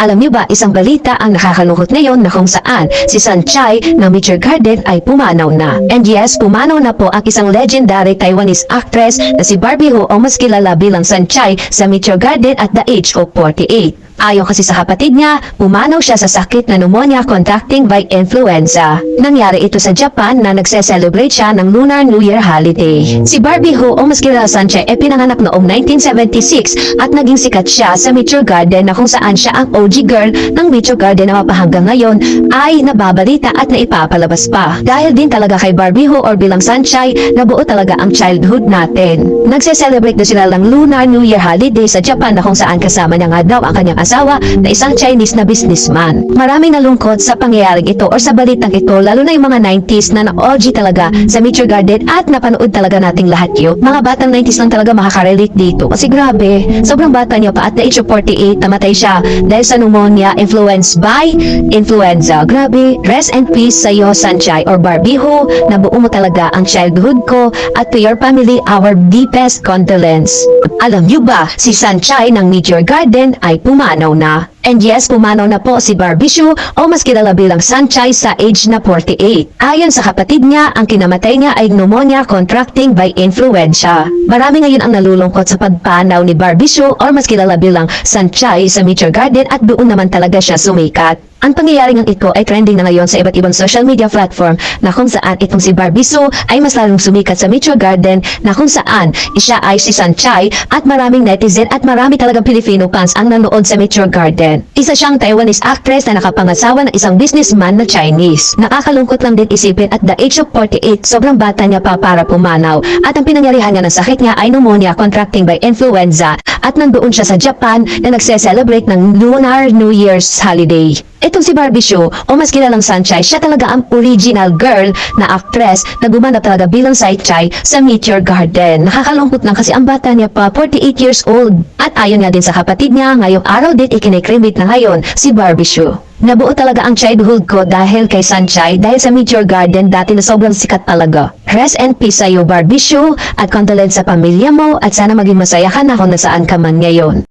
Alam niyo ba, isang balita ang nakakalungkot ngayon na kung saan si Sanchay ng Meteor Garden ay pumanaw na. And yes, pumanaw na po ang isang legendary Taiwanese actress na si Barbie Ho o mas kilala bilang Sanchay sa Meteor Garden at the age of 48. Ayon kasi sa kapatid niya, pumanaw siya sa sakit na pneumonia contracting by influenza. Nangyari ito sa Japan na nagse-celebrate siya ng Lunar New Year holiday. Si Barbie Ho o mas kilala Sanchez ay pinanganak noong 1976 at naging sikat siya sa Meteor Garden na kung saan siya ang OG girl ng Meteor Garden na mapahanggang ngayon ay nababalita at naipapalabas pa. Dahil din talaga kay Barbie Ho or bilang Sanchay, nabuo talaga ang childhood natin. Nagse-celebrate na sila ng Lunar New Year holiday sa Japan na kung saan kasama niya nga daw ang kanyang na isang Chinese na businessman. Maraming nalungkot sa pangyayaring ito or sa balitang ito lalo na yung mga 90s na na-OG talaga sa Meteor Garden at napanood talaga nating lahat yun. Mga batang 90s lang talaga makaka-relate dito kasi grabe, sobrang bata niya pa at the age of 48 namatay siya dahil sa pneumonia influenced by influenza. Grabe, rest and peace sa iyo Sanchay or Barbiho, nabuo mo talaga ang childhood ko at to your family our deepest condolence. Alam niyo ba, si Sanchay ng Meteor Garden ay pumanaw na. And yes, pumanaw na po si Barbie Shu o mas kilala bilang Sanchay sa age na 48. Ayon sa kapatid niya, ang kinamatay niya ay pneumonia contracting by influenza. Marami ngayon ang nalulungkot sa pagpanaw ni Barbie Shu o mas kilala bilang Sanchay sa Meteor Garden at doon naman talaga siya sumikat. Ang pangyayaring ang ito ay trending na ngayon sa iba't ibang social media platform na kung saan itong si Barbie Sue ay mas lalong sumikat sa Meteor Garden na kung saan siya ay si Sanchay at maraming netizen at marami talagang Filipino fans ang nanood sa Meteor Garden. Isa siyang Taiwanese actress na nakapangasawa ng isang businessman na Chinese. Nakakalungkot lang din isipin at the age of 48, sobrang bata niya pa para pumanaw at ang pinangyarihan niya ng sakit niya ay pneumonia contracting by influenza at nandoon siya sa Japan na nagse-celebrate ng Lunar New Year's holiday. Itong si Barbie Shu, o mas kilalang Sunshine, siya talaga ang original girl na actress na gumanap talaga bilang Saichay sa Meteor Garden. Nakakalungkot lang kasi ang bata niya pa, 48 years old. At ayon nga din sa kapatid niya, ngayong araw din ikinikrimit na ngayon si Barbie Shu. Nabuo talaga ang childhood ko dahil kay Sunshine dahil sa Meteor Garden dati na sobrang sikat talaga. Rest and peace sa iyo Barbie Shu at condolence sa pamilya mo at sana maging masaya ka na kung nasaan ka man ngayon.